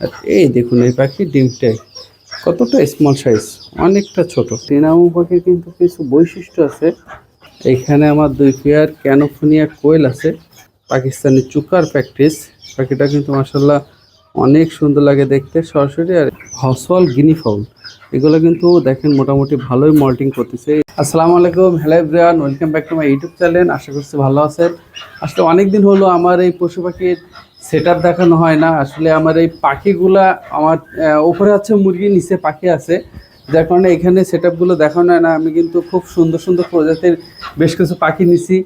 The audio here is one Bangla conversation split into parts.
আর এই দেখুন, এই পাখি ডিমটাই কতটা স্মল সাইজ অনেকটা ছোট। টিনামু পাখির কিন্তু কিছু বৈশিষ্ট্য আছে। এখানে আমার দুই পেয়ার ক্যানোফোনিয়া কোয়েল আছে, পাকিস্তানি চুকার প্র্যাকটিস পাখিটা কিন্তু মাসাল্লাহ অনেক সুন্দর লাগে দেখতে, সরাসরি আর হসল গিনি এগুলো কিন্তু দেখেন মোটামুটি ভালোই মল্টিং করতেছে। আসসালামু আলাইকুম hello everyone welcome back to my YouTube channel আশা করছি ভালো আছেন। আসলে অনেক দিন হলো আমার এই পশু পাখির সেট দেখানো হয় না। আসলে আমার এই পাখিগুলা আমার উপরে আছে মুরগি, নিচে পাখি আছে। যার কারণে এখানে সেট আপগুলো দেখানো হয় না। আমি কিন্তু খুব সুন্দর সুন্দর প্রজাতির বেশ কিছু পাখি নিছি।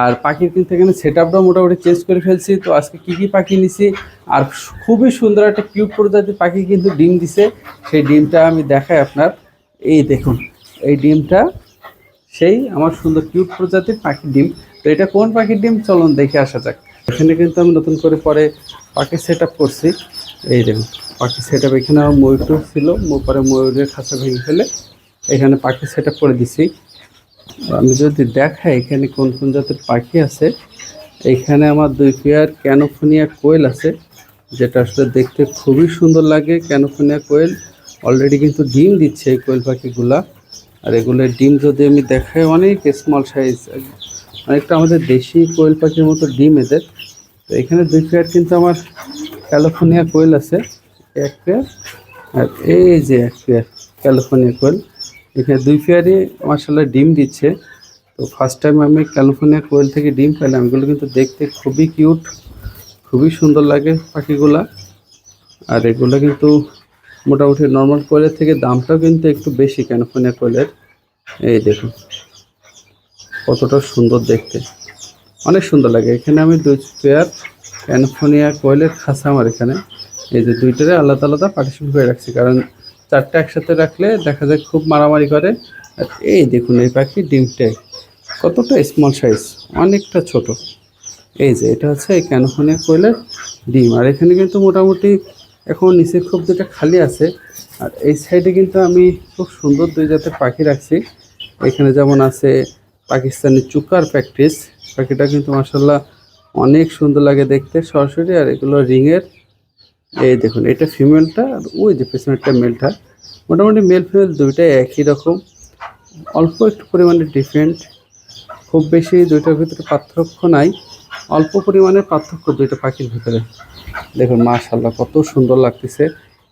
আর পাখির কিন্তু এখানে সেট আপটাও মোটামুটি চেঞ্জ করে ফেলছি। তো আজকে কী কী পাখি নিছি? আর খুবই সুন্দর একটা কিউট প্রজাতির পাখি কিন্তু ডিম দিছে। সেই ডিমটা আমি দেখাই আপনার। এই দেখুন, এই ডিমটা সেই আমার সুন্দর কিউট প্রজাতির পাখির ডিম। তো এটা কোন পাখির ডিম? চলুন দেখে আসা যাক। এখানে কিন্তু আমি নতুন করে পরে পাখি সেট আপ করছি। এই দেখুন, পাখি সেট আপ এখানে আমার ময়ূর টুর ছিল পরে ময়ূরের খাঁচা ভেঙে ফেলে এখানে পাখি সেট আপ করে দিছি। আমি যদি দেখাই এখানে কোন কোন জাতের পাখি আছে, এখানে আমার দুই পেয়ার ক্যানোফোনিয়া কোয়েল আছে, যেটা আসলে দেখতে খুবই সুন্দর লাগে। ক্যানোফোনিয়া কোয়েল অলরেডি কিন্তু ডিম দিচ্ছে এই কোয়েল পাখিগুলা। আর এগুলোর ডিম যদি আমি দেখাই অনেক স্মল সাইজ অনেকটা আমাদের দেশি কোয়েল পাখির মতো ডিম এদের। তো এখানে দুই পেয়ার কিন্তু আমার ক্যালিফোর্নিয়া কোয়েল আছে, এক পেয়ার আর এই যে এক পেয়ার ক্যালিফোর্নিয়া কোয়েল, এখানে দুই পেয়ারই মার্শাল্লাহ ডিম দিচ্ছে। তো ফার্স্ট টাইম আমি ক্যালিফোর্নিয়া কোয়েল থেকে ডিম পেলাম, এগুলো কিন্তু দেখতে খুবই কিউট, খুবই সুন্দর লাগে পাখিগুলা। আর এগুলো কিন্তু মোটামুটি নর্মাল কোয়েলের থেকে দামটাও কিন্তু একটু বেশি ক্যালিফোর্নিয়া কোয়েলের। এই দেখুন। কতটা সুন্দর দেখতে। অনেক সুন্দর লাগে। এখানে আমি দুই পেয়ার ক্যানফোনিয়া কোয়েলের খাসা আমার এখানে। এই যে দুইটারে আলাদা আলাদা পার্টিশন করে রাখছি। কারণ চারটে একসাথে রাখলে দেখা যায় খুব মারামারি করে। আর এই দেখুন, এই পাখি ডিমটাই কতটা স্মল সাইজ অনেকটা ছোট। এই যে, এটা হচ্ছে এই ক্যানফোনিয়া কোয়েলের ডিম। আর এখানে কিন্তু মোটামুটি এখন নিচে খুব যেটা খালি আছে। আর এই সাইডে কিন্তু আমি খুব সুন্দর দুই জাতের পাখি রাখছি। এখানে যেমন আছে পাকিস্তানি চুকার প্র্যাকটিস পাখিটা কিন্তু মাসাল্লাহ অনেক সুন্দর লাগে দেখতে সরাসরি, আর এগুলো রিংয়ের। এই দেখুন, এটা ফিমেলটা আর ওই যে পেছনেরটা মেলটা মোটামুটি মেল ফিমেল দুইটাই একই রকম। অল্প একটু পরিমাণে ডিফারেন্ট খুব বেশি দুইটার ভিতরে পার্থক্য নাই। অল্প পরিমাণের পার্থক্য দুইটা পাখির ভিতরে। দেখুন মাশাল্লাহ কত সুন্দর লাগতেছে।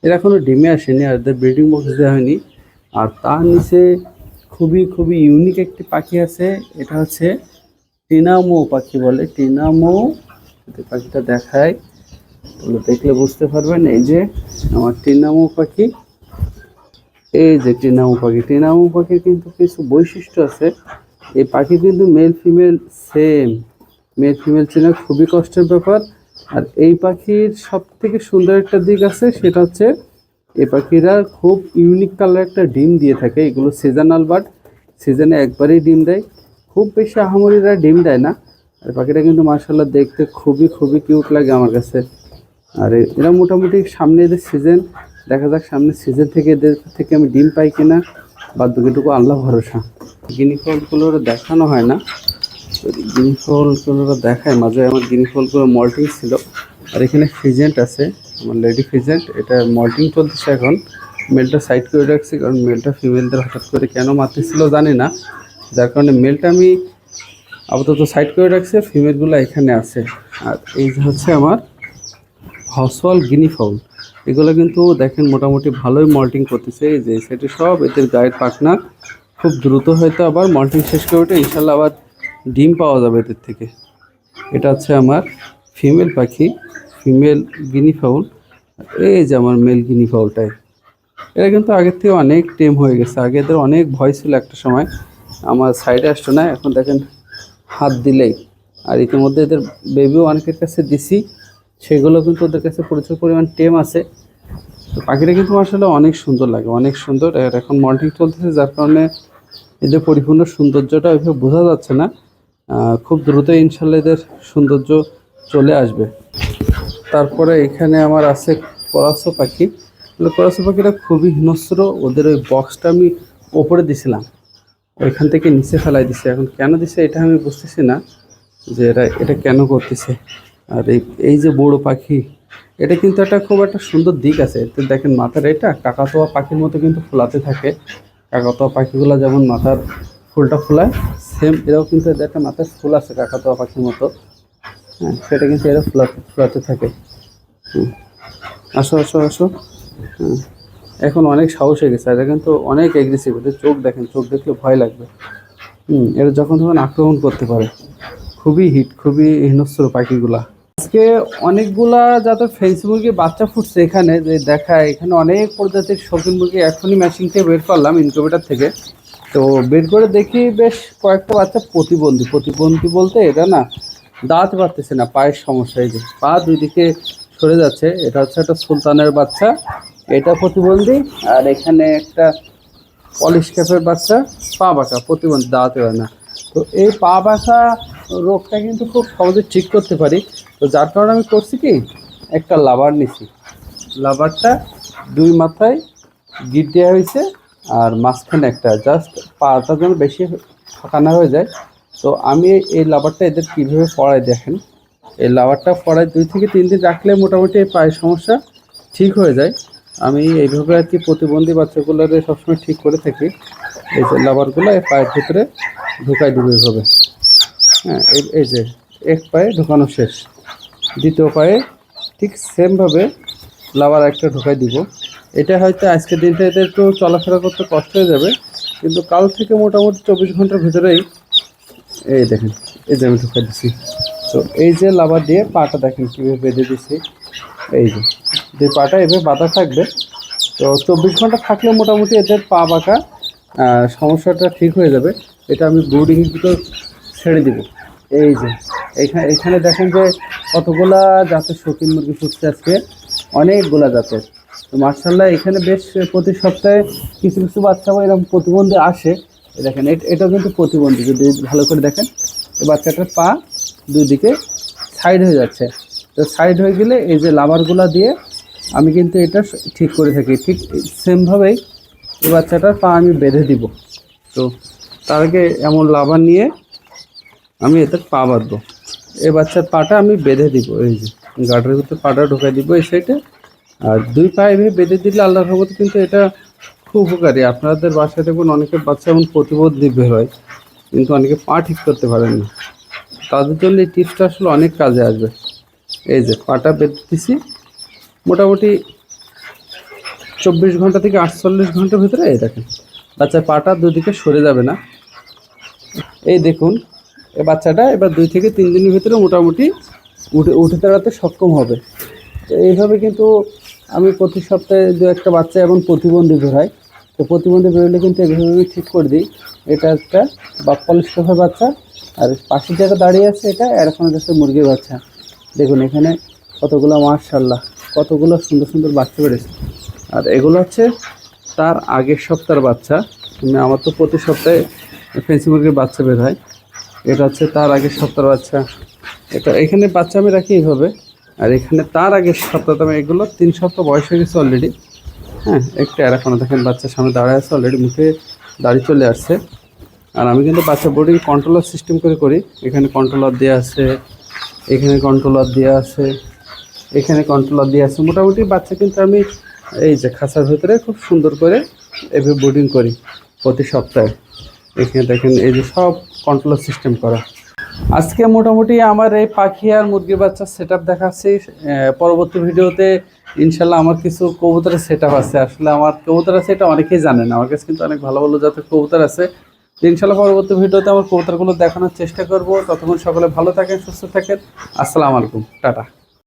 এরা কোনো ডিমে আসেনি, আর এদের ব্রিডিং বক্স দেওয়া হয়নি। আর তার নিচে খুবই খুবই ইউনিক একটি পাখি আছে। এটা হচ্ছে টিনামো পাখি বলে। টিনামো, যদি পাখিটা দেখায়, তাহলে দেখলে বুঝতে পারবেন, এই যে আমার টিনামো পাখি। এই যে টিনামো পাখি। টিনামো পাখির কিন্তু কিছু বৈশিষ্ট্য আছে। এই পাখি কিন্তু male female same male female চেনা খুবই কষ্টের ব্যাপার। আর এই পাখির সব থেকে সুন্দর একটা দিক আছে, সেটা হচ্ছে এই পাখিরা খুব ইউনিক কালার একটা ডিম দিয়ে থাকে, এগুলো সিজনাল বার্ড সিজনে একবারই ডিম দেয়। খুব বেশি আহামরিরা ডিম দেয় না। আর পাখিটা কিন্তু মার্শাল্লাহ দেখতে খুবই খুবই কিউট লাগে আমার কাছে। আর এরা মোটামুটি সামনে এদের সিজন দেখা যাক সামনে সিজন থেকে এদের থেকে আমি ডিম পাই কিনা। বা বাকিটুকু আল্লাহ ভরসা। গিনি ফলগুলো দেখানো হয় না। যদি গিনি ফলগুলো দেখায়, মাঝে আমার গিনি ফলগুলো মল্টিং ছিল। আর এখানে ফিজেন্ট আছে। আমার লেডি ফিজেন্ট এটা মল্টিং চলতেছে এখন। মেলটা সাইড করে রাখছি, কারণ মেলটা ফিমেলদের হঠাৎ করে কেন মারতেছিল জানি না। যার কারণে মেলটা আমি আপাতত সাইড করে রাখছি ফিমেলগুলো এখানে আছে। আর এই যে হচ্ছে আমার হসওয়াল গিনি ফাউল এগুলো কিন্তু দেখেন মোটামুটি ভালোই মল্টিং করতেছে। এই যে সেটা সব, এদের গায়ের পাখনা খুব দ্রুত হয়তো আবার মল্টিং শেষ করে ওঠে, ইনশাল্লাহ আবার ডিম পাওয়া যাবে এদের থেকে। এটা হচ্ছে আমার ফিমেল পাখি। ফিমেল গিনি ফাউল এই যে আমার মেল গিনি ফাউলটাই এরা কিন্তু আগের থেকে অনেক টেম হয়ে গেছে। আগে এদের অনেক ভয় ছিল একটা সময়। আমার সাইডে আসতো না, এখন দেখেন হাত দিলেই। আর ইতিমধ্যে এদের বেবিও অনেকের কাছে দিছি। সেগুলো কিন্তু ওদের কাছে প্রচুর পরিমাণ টেম আছে। তো পাখিটা কিন্তু আসলে অনেক সুন্দর লাগে, অনেক সুন্দর। আর এখন মল্টিং চলতেছে, যার কারণে এদের পরিপূর্ণ সৌন্দর্যটা ওইভাবে বোঝা যাচ্ছে না। খুব দ্রুত ইনশাল্লাহ এদের সৌন্দর্য চলে আসবে। তারপরে এখানে আমার আছে করাসো পাখি। করাসো পাখিটা খুবই হিংস্র, ওদের ওই বক্সটা আমি ওপরে দিছিলাম। ওইখান থেকে নিচে ফেলাই দিছে। এখন কেন দিছে এটা আমি বুঝতেছি না যে এরা, এটা কেন করতেছে। আর এই এই যে বড় পাখি, এটা কিন্তু একটা খুব একটা সুন্দর দিক আছে। এতে দেখেন মাথার এটা, কাকাতোয়া পাখির মতো কিন্তু ফোলাতে থাকে। কাকাতোয়া পাখিগুলো যেমন মাথার ফুলটা ফোলায় সেম এরাও কিন্তু একটা মাথায় ফুল আছে কাকাতোয়া পাখির মতো। হ্যাঁ সেটা কিন্তু এরা ফোলাতে ফোলাতে থাকে। হুম। আসো আসো আসো। হুম। এখন অনেক সাহস হয়ে গেছে এটা কিন্তু অনেক এগ্রেসিভ এদের চোখ দেখেন চোখ দেখলে ভয় লাগবে। হুম এরা যখন তখন আক্রমণ করতে পারে। খুবই হিট খুবই হিংস্র পাখিগুলা। আজকে অনেকগুলা যাতে ফেন্সি বাচ্চা ফুটছে এখানে যে দেখায় এখানে অনেক প্রজাতির শৌখিন মুরগি এখনই মেশিন থেকে বের করলাম ইনকিউবেটার থেকে। তো বের করে দেখি বেশ কয়েকটা বাচ্চা প্রতিবন্ধী প্রতিবন্ধী বলতে এটা না দাঁত পারতেছে না, পায়ের সমস্যা এই যে। পা দুই দিকে সরে যাচ্ছে, এটা হচ্ছে একটা সুলতানের বাচ্চা, এটা প্রতিবন্ধী, আর এখানে একটা পলিশ ক্যাপের বাচ্চা, পা বাঁকা, প্রতিবন্ধী দাঁড়াতে পারে না। তো এই পা বাঁকা রোগটা কিন্তু খুব সহজে ঠিক করতে পারি। তো যার কারণে আমি করছি কি, একটা লাভার নিছি। লাভারটা দুই মাথায় গিট দেওয়া হয়েছে, আর মাঝখানে একটা, জাস্ট পাটা যেন বেশি ফাঁকানা হয়ে যায় তো আমি এই লাভারটা এদের কীভাবে পড়াই দেখেন। এই লাভারটা পড়ায় দুই থেকে তিন দিন রাখলে মোটামুটি এই পায়ের সমস্যা ঠিক হয়ে যায়। আমি এইভাবে আর কি প্রতিবন্ধী বাচ্চাগুলোর সবসময় ঠিক করে থাকি। এই যে লাভারগুলো এই পায়ের ভিতরে ঢুকাই দেবো এইভাবে। হ্যাঁ এই- যে এক পায়ে ঢুকানো শেষ। দ্বিতীয় পায়ে ঠিক সেমভাবে লাভার একটা ঢুকাই দিব। এটা হয়তো আজকের দিনটা এদের একটু চলাফেরা করতে কষ্ট হয়ে যাবে। কিন্তু কাল থেকে মোটামুটি চব্বিশ ঘণ্টার ভিতরেই এই দেখেন, এই যে আমি ঢুকাই দিচ্ছি তো এই যে লাভার দিয়ে পাটা দেখেন কীভাবে বেঁধে দিচ্ছি এই যে যে পাটা এভাবে বাঁধা থাকবে, তো চব্বিশ ঘণ্টা থাকলে মোটামুটি এদের পা বাঁকা সমস্যাটা ঠিক হয়ে যাবে। এটা আমি ব্রুডিং ভিতর ছেড়ে দিব। এই যে এখানে এখানে দেখেন যে কতগুলা জাতের শৌখিন মুরগি ফুটছে আজকে। অনেকগুলা জাতের। তো মার্শাল্লাহ এখানে বেশ প্রতি সপ্তাহে কিছু কিছু বাচ্চা বা এরকম প্রতিবন্ধী আসে। দেখেন এট- কিন্তু প্রতিবন্ধী, যদি ভালো করে দেখেন। এই বাচ্চাটার পা দুই দিকে সাইড হয়ে যাচ্ছে। তো সাইড হয়ে গেলে এই যে লাভারগুলা দিয়ে আমি কিন্তু এটা ঠিক করে থাকি। ঠিক সেমভাবেই এই বাচ্চাটার পা আমি বেঁধে দিব। তো তার আগে এমন লাভার নিয়ে আমি এতে পা বাঁধবো। এই বাচ্চার পাটা আমি বেঁধে দিব, এই যে গার্ডের ভিতরে পাটা ঢোকাই দিব এই সাইডে আর দুই পায়ে বেঁধে দিলে আল্লাহর রহমতে কিন্তু এটা খুব উপকারী। আপনাদের বাসায় দেখুন অনেকের বাচ্চা এমন প্রতিবন্ধী বের হয়, কিন্তু অনেকে পা ঠিক করতে পারেন না। তাদের জন্য এই টিপসটা আসলে অনেক কাজে আসবে। এই যে, পাটা বেঁধে দিছি। মোটামুটি চব্বিশ ঘণ্টা থেকে আটচল্লিশ ঘণ্টার ভিতরে এই দেখেন, বাচ্চার পাটা দুদিকে সরে যাবে না। এই দেখুন এ বাচ্চাটা এবার দুই থেকে তিন দিনের ভিতরে মোটামুটি উঠে উঠে দাঁড়াতে সক্ষম হবে। তো এইভাবে কিন্তু আমি প্রতি সপ্তাহে দু একটা বাচ্চা এবং প্রতিবন্ধী বেরোয় তো প্রতিবন্ধী বেরোলে কিন্তু এইভাবে ঠিক করে দিই। এটা একটা বা পলিস্টফের বাচ্চা, আর পাশের যেটা দাঁড়িয়ে আছে এটা এরকম হচ্ছে মুরগির বাচ্চা। দেখুন এখানে কতগুলো মার্শাল্লাহ কতগুলো সুন্দর সুন্দর বাচ্চা বেড়েছে। আর এগুলো হচ্ছে তার আগের সপ্তাহের বাচ্চা। মানে আমার তো প্রতি সপ্তাহে ফেন্সি মুরগির বাচ্চা বের হয়। এটা হচ্ছে তার আগের সপ্তাহের বাচ্চা। এটা এখানে বাচ্চা আমি রাখি এইভাবে। আর এখানে তার আগের সপ্তাহে আমি এগুলো তিন সপ্তাহ বয়স হয়ে গেছে অলরেডি হ্যাঁ একটা এখনও দেখেন বাচ্চার সামনে দাঁড়ায় আছে অলরেডি মুখে দাড়ি চলে আসছে। আর আমি কিন্তু বাচ্চা বোর্ডিং কন্ট্রোলার সিস্টেম করে করি। এখানে কন্ট্রোলার দেওয়া আছে, এখানে কন্ট্রোলার দেওয়া আছে, এখানে কন্ট্রোলার দিয়ে আছে। মোটামুটি বাচ্চা কিন্তু আমি এই যে খাঁচার ভিতরে খুব সুন্দর করে এভাবে বোর্ডিং করি প্রতি সপ্তাহে। এখানে দেখেন এই যে সব কন্ট্রোলার সিস্টেম করা। আজকে মোটামুটি আমার এই পাখি আর মুরগির বাচ্চার সেট আপ দেখাচ্ছি পরবর্তী ভিডিওতে ইনশাল্লাহ আমার কিছু কবুতরের সেট আছে। আসলে আমার কবুতর আছে এটা অনেকেই জানেন, আমার কাছে কিন্তু অনেক ভালো ভালো জাতের কবুতর আছে। ইনশাল্লাহ পরবর্তী ভিডিওতে আমার কবুতরগুলো দেখানোর চেষ্টা করব। ততক্ষণ সকলে ভালো থাকেন, সুস্থ থাকেন। আসসালামু আলাইকুম, টাটা।